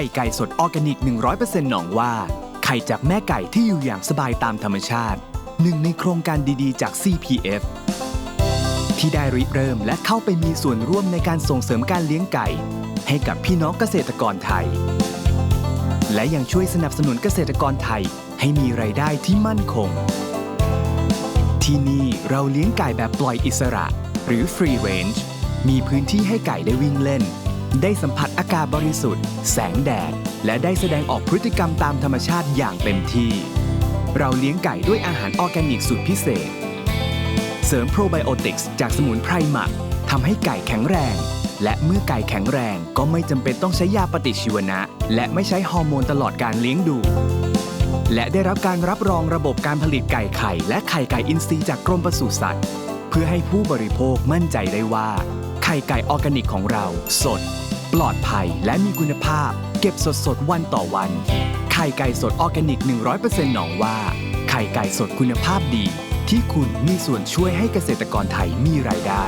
ข่ไก่สดออร์แกนิก 100%หนองว่า ไข่จากแม่ไก่ที่อยู่อย่างสบายตามธรรมชาติ หนึ่งในโครงการดีๆ จาก CPF ที่ได้ริเริ่มและเข้าไปมีส่วนร่วมในการส่งเสริมการเลี้ยงไก่ ให้กับพี่น้องเกษตรกรไทย และยังช่วยสนับสนุนเกษตรกรไทยให้มีไรายได้ที่มั่นคง ที่นี่เราเลี้ยงไก่แบบปล่อยอิสระ หรือ Free Range มีพื้นที่ให้ไก่ได้วิ่งเล่น ได้สัมผัสอากาศบริสุทธิ์ แสงแดด และได้แสดงออกพฤติกรรมตามธรรมชาติอย่างเต็มที่ เราเลี้ยงไก่ด้วยอาหารออร์แกนิกสูตรพิเศษ เสริมโปรไบโอติกส์จากสมุนไพรหมักทำให้ไก่แข็งแรง และเมื่อไก่แข็งแรงก็ไม่จำเป็นต้องใช้ยาปฏิชีวนะ และไม่ใช้ฮอร์โมนตลอดการเลี้ยงดู และได้รับการรับรองระบบการผลิตไก่ไข่ และไข่ไก่อินทรีย์จากกรมปศุสัตว์ พื่อให้ผู้บริโภคมั่นใจได้ว่า ไข่ไก่ออร์แกนิกของเรา สด ปลอดภัยและมีคุณภาพ เก็บสดสดวันต่อวัน ไข่ไก่สดออร์แกนิก 100%หนองว่า ไข่ไก่สดคุณภาพดี ที่คุณมีส่วนช่วยให้เกษตรกรไทยมีรายได้